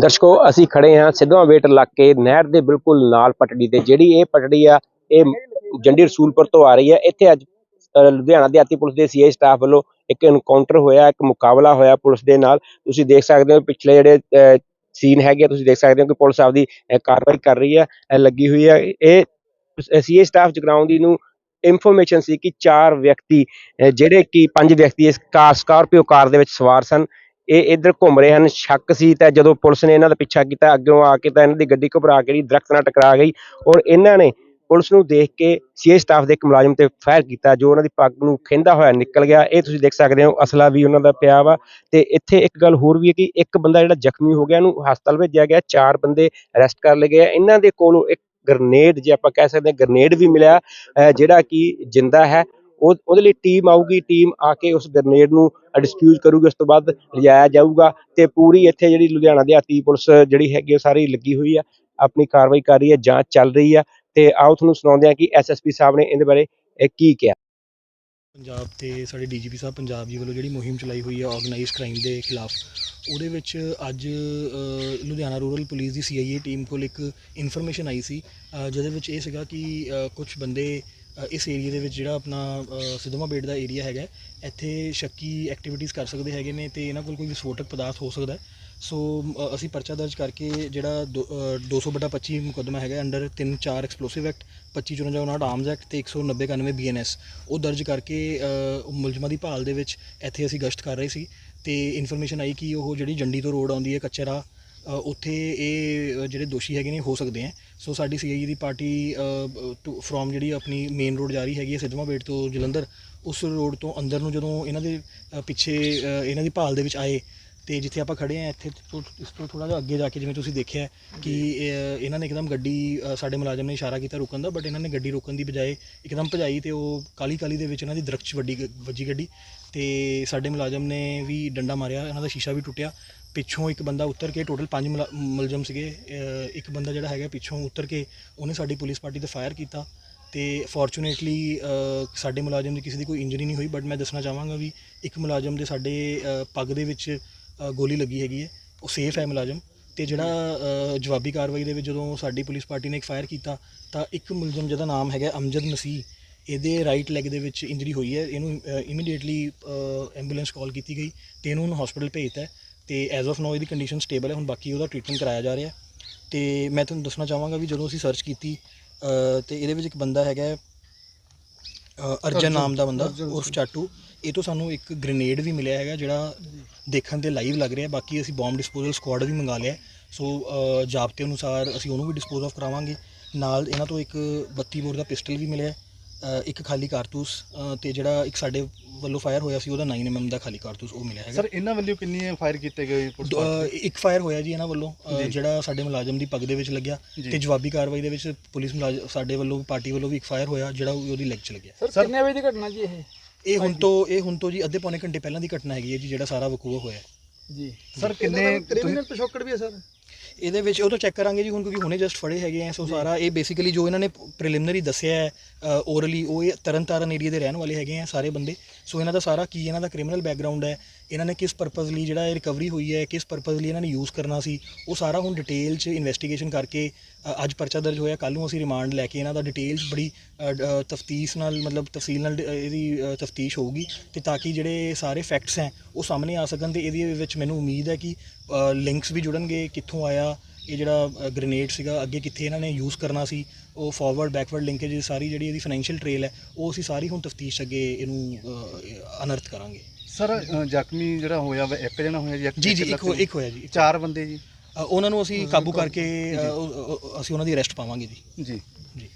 ਦਰਸ਼ਕੋ ਅਸੀਂ ਖੜੇ ਹਾਂ ਸਿੱਧਵਾਂ ਵੇਟ ਇਲਾਕੇ ਨਹਿਰ ਦੇ ਬਿਲਕੁਲ ਨਾਲ ਪਟੜੀ ਤੇ ਜਿਹੜੀ ਇਹ ਪਟੜੀ ਆ ਇਹ ਜੰਡੀ ਰਸੂਲਪੁਰ ਤੋਂ ਆ ਰਹੀ ਹੈ। ਇੱਥੇ ਅੱਜ ਅ, ਲੁਧਿਆਣਾ ਦਿਹਾਤੀ ਪੁਲਿਸ ਦੇ ਸੀਆਈ ਸਟਾਫ ਵੱਲੋਂ ਇੱਕ ਐਨਕਾਊਂਟਰ ਹੋਇਆ ਇੱਕ ਮੁਕਾਬਲਾ ਹੋਇਆ ਪੁਲਿਸ ਦੇ ਨਾਲ। ਤੁਸੀਂ ਦੇਖ ਸਕਦੇ ਹੋ ਪਿਛਲੇ ਜਿਹੜੇ ਸੀਨ ਹੈਗੇ ਆ, ਤੁਸੀਂ ਦੇਖ ਸਕਦੇ ਹੋ ਕਿ ਪੁਲਿਸ ਆਪਦੀ ਕਾਰਵਾਈ ਕਰ ਰਹੀ ਹੈ ਲੱਗੀ ਹੋਈ ਹੈ। ਇਹ ਸੀਆਈ ਸਟਾਫ ਜਗਰਾਉਂ ਦੀ ਨੂੰ ਇਨਫੋਰਮੇਸ਼ਨ ਸੀ ਕਿ ਚਾਰ ਵਿਅਕਤੀ ਜਿਹੜੇ ਕਿ ਪੰਜ ਵਿਅਕਤੀ ਇਸ ਕਾਰ ਸਕਾਰਪੀਓ ਕਾਰ ਦੇ ਵਿੱਚ ਸਵਾਰ ਸਨ। ਇਹ ਇੱਧਰ ਘੁੰਮ ਰਹੇ ਹਨ। ਸ਼ੱਕ ਸੀ ਤਾਂ ਜਦੋਂ ਪੁਲਿਸ ਨੇ ਇਹਨਾਂ ਦਾ ਪਿੱਛਾ ਕੀਤਾ, ਅੱਗੋਂ ਆ ਕੇ ਤਾਂ ਇਹਨਾਂ ਦੀ ਗੱਡੀ ਘਬਰਾ ਕੇ ਜਿਹੜੀ ਦਰਖਤ ਨਾਲ ਟਕਰਾ ਗਈ ਔਰ ਇਹਨਾਂ ਨੇ ਪੁਲਿਸ ਨੂੰ ਦੇਖ ਕੇ ਸੀਏ ਸਟਾਫ ਦੇ ਇੱਕ ਮੁਲਾਜ਼ਮ ਤੇ ਫਾਇਰ ਕੀਤਾ, ਜੋ ਉਹਨਾਂ ਦੀ ਪੱਗ ਨੂੰ ਖਿੰਦਾ ਹੋਇਆ ਨਿਕਲ ਗਿਆ। ਇਹ ਤੁਸੀਂ ਦੇਖ ਸਕਦੇ ਹੋ, ਅਸਲਾ ਵੀ ਉਹਨਾਂ ਦਾ ਪਿਆ ਵਾ ਤੇ ਇੱਥੇ ਇੱਕ ਗੱਲ ਹੋਰ ਵੀ ਹੈ ਕਿ ਇੱਕ ਬੰਦਾ ਜਿਹੜਾ ਜ਼ਖਮੀ ਹੋ ਗਿਆ, ਉਹਨੂੰ ਹਸਪਤਾਲ ਭੇਜਿਆ ਗਿਆ, ਚਾਰ ਬੰਦੇ ਅਰੈਸਟ ਕਰ ਲਏ ਗਏ ਇਹਨਾਂ ਦੇ ਕੋਲੋਂ ਇੱਕ ਗ੍ਰਨੇਡ, ਜੇ ਆਪਾਂ ਕਹਿ ਸਕਦੇ ਹਾਂ, ਗ੍ਰਨੇਡ ਵੀ ਮਿਲਿਆ ਜਿਹੜਾ ਕਿ ਜਿੰਦਾ ਹੈ। ਉਹਦੇ ਲਈ ਟੀਮ ਆਊਗੀ ਟੀਮ ਆ ਕੇ ਉਸ ਗ੍ਰਨੇਡ ਨੂੰ ਡਿਸਪਿਊਜ਼ ਕਰੂਗੀ, ਉਸ ਤੋਂ ਬਾਅਦ ਲਿਜਾਇਆ ਜਾਊਗਾ ਤੇ ਪੂਰੀ ਇੱਥੇ ਜਿਹੜੀ ਲੁਧਿਆਣਾ ਦਿਹਾਤੀ ਪੁਲਿਸ ਜਿਹੜੀ ਹੈਗੀ ਉਹ ਸਾਰੀ ਲੱਗੀ ਹੋਈ ਆ, ਆਪਣੀ ਕਾਰਵਾਈ ਕਰ ਰਹੀ ਹੈ ਜਾਂਚ ਚੱਲ ਰਹੀ ਆ ਤੇ ਆਓ ਤੁਹਾਨੂੰ ਸੁਣਾਉਂਦੇ ਆ ਕਿ ਐਸਐਸਪੀ ਸਾਹਿਬ ਨੇ ਇਹਦੇ ਬਾਰੇ ਕੀ ਕਿਹਾ। ਪੰਜਾਬ ਤੇ ਸਾਡੇ ਡੀਜੀਪੀ ਸਾਹਿਬ, ਪੰਜਾਬ ਜੀ ਵੱਲੋਂ ਜਿਹੜੀ ਮੁਹਿੰਮ ਚਲਾਈ ਹੋਈ ਹੈ ਆਰਗੇਨਾਈਜ਼ਡ ਕ੍ਰਾਈਮ ਦੇ ਖਿਲਾਫ, ਉਹਦੇ ਵਿੱਚ ਅੱਜ ਲੁਧਿਆਣਾ ਰੂਰਲ ਪੁਲਿਸ ਦੀ ਸੀਆਈਏ ਟੀਮ ਕੋਲ ਇੱਕ ਇਨਫੋਰਮੇਸ਼ਨ ਆਈ ਸੀ ਜਿਹਦੇ ਵਿੱਚ ਇਹ ਸੀਗਾ ਕਿ ਕੁਝ ਬੰਦੇ ਇਸ ਏਰੀਆ ਦੇ ਵਿੱਚ ਜਿਹੜਾ ਆਪਣਾ ਅ, ਸਿੱਧਵਾਂ ਬੇਟ ਦਾ ਏਰੀਆ ਹੈਗਾ ਇੱਥੇ ਸ਼ੱਕੀ ਐਕਟੀਵਿਟੀਜ਼ ਕਰ ਸਕਦੇ ਹੈਗੇ ਨੇ ਤੇ ਇਹਨਾਂ ਕੋਲ ਕੋਈ ਵਿਸਫੋਟਕ ਪਦਾਰਥ ਹੋ ਸਕਦਾ ਸੋ ਅਸੀਂ ਪਰਚਾ ਦਰਜ ਕਰਕੇ ਜਿਹੜਾ ਦੋ- ਅ, 200 ਬਟਾ 25 ਮੁਕੱਦਮਾ ਹੈਗਾ under 3 4 explosive act 25 54 59 arms act ਤੇ 190 91 ਬੀਐਨਐਸ ਉਹ ਦਰਜ ਕਰਕੇ ਮੁਲਜ਼ਮਾਂ ਦੀ ਭਾਲ ਦੇ ਵਿੱਚ ਇੱਥੇ ਅਸੀਂ ਗਸ਼ਤ ਕਰ ਰਹੇ ਸੀ ਤੇ ਇਨਫੋਰਮੇਸ਼ਨ ਆਈ ਕਿ ਉਹ ਜਿਹੜੀ ਜੰਡੀ ਤੋਂ ਰੋਡ ਆਉਂਦੀ ਹੈ ਕੱਚਾ ਉੱਥੇ ਇਹ ਜਿਹੜੇ ਦੋਸ਼ੀ ਹੈਗੇ ਨੇ ਹੋ ਸਕਦੇ ਆ ਸੋ ਸਾਡੀ ਸੀਆਈਏ ਦੀ ਪਾਰਟੀ ਫਰੋਮ ਜਿਹੜੀ ਆਪਣੀ ਮੇਨ ਰੋਡ ਜਾ ਰਹੀ ਹੈਗੀ ਹੈ ਸਿੱਧਵਾਂ ਬੇਟ ਤੋਂ ਜਲੰਧਰ ਉਸ ਰੋਡ ਤੋਂ ਅੰਦਰ ਨੂੰ ਜਦੋਂ ਇਹਨਾਂ ਦੇ ਪਿੱਛੇ ਇਹਨਾਂ ਦੀ ਭਾਲ ਦੇ ਵਿੱਚ ਆਏ ਤੇ ਜਿੱਥੇ ਆਪਾਂ ਖੜੇ ਆ ਇੱਥੇ ਇਸ ਤੋਂ ਥੋੜਾ ਜਿਹਾ ਅੱਗੇ ਜਾ ਕੇ ਜਿਵੇਂ ਤੁਸੀਂ ਦੇਖਿਆ ਕਿ ਇਹ- ਇਹਨਾਂ ਨੇ ਇੱਕਦਮ ਗੱਡੀ ਸਾਡੇ ਮੁਲਾਜ਼ਮ ਨੇ ਇਸ਼ਾਰਾ ਕੀਤਾ ਰੁਕਣ ਦਾ ਬਟ ਇਹਨਾਂ ਨੇ ਗੱਡੀ ਰੋਕਣ ਦੀ ਬਜਾਏ ਇੱਕਦਮ ਭਜਾਈ ਤੇ ਉਹ ਕਾਲੀ ਕਾਲੀ ਦੇ ਵਿੱਚ ਇਹਨਾਂ ਦੀ ਦਰਖਤ 'ਚ ਵੱਡੀ ਵੱਜੀ ਗੱਡੀ ਤੇ ਸਾਡੇ ਮੁਲਾਜ਼ਮ ਨੇ ਵੀ ਡੰਡਾ ਮਾਰਿਆ ਇਹਨਾਂ ਦਾ ਸ਼ੀਸ਼ਾ ਵੀ ਟੁੱਟਿਆ ਪਿੱਛੋਂ ਇੱਕ ਬੰਦਾ ਉੱਤਰ ਕੇ ਟੋਟਲ ਪੰਜ ਮੁਲਾ- ਮੁਲਜ਼ਮ ਸੀਗੇ ਅ, ਇੱਕ ਬੰਦਾ ਜਿਹੜਾ ਹੈਗਾ ਪਿੱਛੋਂ ਉਤਰ ਕੇ ਉਹਨੇ ਸਾਡੀ ਪੁਲਿਸ ਪਾਰਟੀ ਤੇ ਫਾਇਰ ਕੀਤਾ ਤੇ ਫੋਰਚੂਨੇਟਲੀ ਸਾਡੇ ਮੁਲਾਜ਼ਮ ਦੀ ਕਿਸੇ ਦੀ ਕੋਈ ਇੰਜਰੀ ਨਹੀਂ ਹੋਈ ਬਟ ਮੈਂ ਦੱਸਣਾ ਚਾਹਾਂਗਾ ਵੀ ਇੱਕ ਮੁਲਾਜ਼ਮ ਦੇ ਸਾਡੇ ਅ, ਪੱਗ ਦੇ ਵਿੱਚ ਅ, ਗੋਲੀ ਲੱਗੀ ਹੈਗੀ ਹੈ ਉਹ ਸੇਫ ਹੈ ਮੁਲਾਜ਼ਮ ਤੇ ਜਿਹੜਾ ਅ, ਜਵਾਬੀ ਕਾਰਵਾਈ ਦੇ ਵਿੱਚ ਜਦੋਂ ਸਾਡੀ ਪੁਲਿਸ ਪਾਰਟੀ ਨੇ ਇੱਕ ਫਾਇਰ ਕੀਤਾ ਤਾਂ ਇੱਕ ਮੁਲਜ਼ਮ ਜਿਹਦਾ ਨਾਮ ਹੈਗਾ ਅਮਜਦ ਮਸੀਹ ਇਹਦੇ ਰਾਈਟ ਲੈਗ ਦੇ ਵਿੱਚ ਇੰਜਰੀ ਹੋਈ ਹੈ ਇਹਨੂੰ ਇਮੀਡੀਏਟਲੀ ਐਂਬੂਲੈਂਸ ਕਾਲ ਕੀਤੀ ਗਈ ਤੇ ਇਹਨੂੰ ਹੁਣ ਹਸਪੀਟਲ ਭੇਜਤਾ ਹੈ। ਤੇ ਐਜ਼ ਆਫ ਨਾਓ ਇਹਦੀ ਕੰਡੀਸ਼ਨ ਸਟੇਬਲ ਹੈ ਹੁਣ ਬਾਕੀ ਉਹਦਾ ਟ੍ਰੀਟਮੈਂਟ ਕਰਾਇਆ ਜਾ ਰਿਹਾ ਤੇ ਮੈਂ ਤੁਹਾਨੂੰ ਦੱਸਣਾ ਚਾਹਾਂਗਾ ਵੀ ਜਦੋਂ ਅਸੀਂ ਸਰਚ ਕੀਤੀ ਤੇ ਇਹਦੇ ਵਿੱਚ ਇੱਕ ਬੰਦਾ ਹੈਗਾ ਅਰਜਨ ਨਾਮ ਦਾ ਬੰਦਾ ਉਰਫ ਚਾਟੂ। ਇਹ ਤੋਂ ਸਾਨੂੰ ਇੱਕ ਗ੍ਰੇਨੇਡ ਵੀ ਮਿਲਿਆ ਹੈਗਾ ਜਿਹੜਾ ਦੇਖਣ ਤੇ ਲਾਈਵ ਲੱਗ ਰਿਹਾ ਬਾਕੀ ਅਸੀਂ ਬੰਬ ਡਿਸਪੋਜ਼ਲ ਸਕੁਆਡ ਵੀ ਮੰਗਾ ਲਿਆ। ਸੋ ਅ, ਜਾਬਤੇ ਅਨੁਸਾਰ ਅਸੀਂ ਉਹਨੂੰ ਵੀ ਡਿਸਪੋਜ਼ ਆਫ ਕਰਾਵਾਂਗੇ। ਨਾਲ ਇਹਨਾਂ ਤੋਂ ਇੱਕ 32 ਬੋਰ ਦਾ ਪਿਸਟਲ ਵੀ ਮਿਲਿਆ ਇੱਕ ਖਾਲੀ ਕਾਰਤੂਸ ਤੇ ਜਿਹੜਾ ਇੱਕ ਸਾਡੇ ਵੱਲੋਂ ਫਾਇਰ ਹੋਇਆ ਸੀ ਉਹਦਾ 9 mm ਦਾ ਖਾਲੀ ਕਾਰਤੂਸ ਉਹ ਮਿਲਿਆ ਹੈਗਾ। ਸਰ ਇਹਨਾਂ ਵੱਲੋਂ ਕਿੰਨੇ ਫਾਇਰ ਕੀਤੇ ਗਏ ਪੁਲਿਸ ਦ- ਅ, ਇੱਕ ਫਾਇਰ ਹੋਇਆ ਜੀ ਇਹਨਾਂ ਵੱਲੋਂ ਅ, ਜੀ। ਜਿਹੜਾ ਸਾਡੇ ਮੁਲਾਜ਼ਮ ਦੀ ਪੱਗ ਦੇ ਵਿੱਚ ਲੱਗਿਆ ਜੀ। ਤੇ ਜਵਾਬੀ ਕਾਰਵਾਈ ਦੇ ਵਿੱਚ ਪੁਲਿਸ ਮੁਲਾਜ਼ਮ ਸਾਡੇ ਵੱਲੋਂ ਪਾਰਟੀ ਵੱਲੋਂ ਵੀ ਇੱਕ ਫਾਇਰ ਹੋਇਆ ਜਿਹੜਾ ਉਹਦੀ ਲੈਗ 'ਚ ਲੱਗਿਆ। ਸਰ ਕਿੰਨੇ ਵਜੇ ਦੀ ਘਟਨਾ ਜੀ ਇਹ? ਇਹ ਹੁਣ ਤੋਂ ਇਹ ਹੁਣ ਤੋਂ ਜੀ ਅੱਧੇ ਪੌਣੇ ਘੰਟੇ ਪਹਿਲਾਂ ਦੀ ਘਟਨਾ ਹੈਗੀ ਹੈ ਜੀ ਜਿਹੜਾ ਸਾਰਾ ਵਕੂਆ ਹੋਇਆ। ਹੈ। ਜੀ। ਸਰ ਕਿੰਨੇ ਕ੍ਰਿਮੀਨਲ ਪਿਛੋਕੜ ਵੀ ਹੈ ਸਰ ਇਹਦੇ ਵਿੱਚ ਉਹ ਤਾਂ ਚੈੱਕ ਕਰਾਂਗੇ ਜੀ ਹੁਣ ਕਿਉਂਕਿ ਹੁਣੇ ਜਸਟ ਫੜੇ ਹੈਗੇ ਆ ਸੋ ਸਾਰਾ ਇਹ ਬੇਸਿਕਲੀ ਜੋ ਇਹਨਾਂ ਨੇ ਪ੍ਰੀਲਿਮਿਨਰੀ ਦੱਸਿਆ ਹੈ ਓਰਲੀ ਉਹ ਇਹ ਤਰਨਤਾਰਨ ਏਰੀਆ ਦੇ ਰਹਿਣ ਵਾਲੇ ਹੈਗੇ ਆ ਸਾਰੇ ਬੰਦੇ ਸੋ ਇਹਨਾਂ ਦਾ ਸਾਰਾ ਕੀ ਇਹਨਾਂ ਦਾ ਕ੍ਰਿਮੀਨਲ ਬੈਕਗ੍ਰਾਉਂਡ ਹੈ ਇਹਨਾਂ ਨੇ ਕਿਸ ਪਰਪਸ ਲਈ ਜਿਹੜਾ ਇਹ ਰਿਕਵਰੀ ਹੋਈ ਹੈ ਕਿਸ ਪਰਪਸ ਲਈ ਇਹਨਾਂ ਨੇ ਯੂਜ਼ ਕਰਨਾ ਸੀ ਉਹ ਸਾਰਾ ਹੁਣ ਡਿਟੇਲ 'ਚ ਇਨਵੈਸਟੀਗੇਸ਼ਨ ਕਰਕੇ ਅ, ਅੱਜ ਪਰਚਾ ਦਰਜ ਹੋਇਆ ਕੱਲ ਨੂੰ ਅਸੀਂ ਰਿਮਾਂਡ ਲੈ ਕੇ ਇਹਨਾਂ ਦਾ ਡਿਟੇਲ 'ਚ ਬੜੀ ਤਫਤੀਸ਼ ਨਾਲ ਮਤਲਬ ਤਫਸੀਲ ਨਾਲ ਡ- ਇਹਦੀ ਤਫਤੀਸ਼ ਹੋਊਗੀ ਤੇ ਤਾਂ ਕਿ ਜਿਹੜੇ ਸਾਰੇ ਫੈਕਟਸ ਹੈ ਉਹ ਸਾਹਮਣੇ ਆ ਸਕਣ ਤੇ ਇਹਦੇ ਵਿੱਚ ਮੈਨੂੰ ਉਮੀਦ ਹੈ ਕਿ ਲਿੰਕਸ ਵੀ ਜੁੜਨਗੇ ਕਿੱਥੋਂ ਆਇਆ ਇਹ ਜਿਹੜਾ ਗ੍ਰੇਨੇਡ ਸੀਗਾ ਅੱਗੇ ਕਿੱਥੇ ਇਹਨਾਂ ਨੇ ਯੂਜ਼ ਕਰਨਾ ਸੀ ਉਹ ਫਾਰਵਰਡ ਬੈਕਵਰਡ ਲਿੰਕੇਜ ਸਾਰੀ ਜਿਹੜੀ ਇਹਦੀ ਫਾਈਨੈਂਸ਼ੀਅਲ ਟ੍ਰੇਲ ਹੈ ਉਹ ਅਸੀਂ ਸਾਰੀ ਹੁਣ ਤਫਤੀਸ਼ ਅੱਗੇ ਇਹਨੂੰ ਅਨਰਥ ਕਰਾਂਗੇ। ਸਰ ਅ, ਜ਼ਖਮੀ ਜਿਹੜਾ ਹੋਇਆ ਵਾ ਇੱਕ ਜਣਾ ਹੋਇਆ ਜੀ ਇੱਕ- ਜੀ ਜੀ ਇੱਕ ਇੱਕ ਹੋ- ਇੱਕ ਹੋਇਆ ਜੀ ਚਾਰ ਬੰਦੇ ਜੀ। ਅ, ਉਹਨਾਂ ਨੂੰ ਅਸੀਂ ਕਾਬੂ ਕਰਕੇ ਅ, ਉਹ- ਉਹ- ਅਸੀਂ ਉਹਨਾਂ ਦੀ ਅਰੈਸਟ ਪਾਵਾਂਗੇ ਜੀ। ਜੀ। ਜੀ।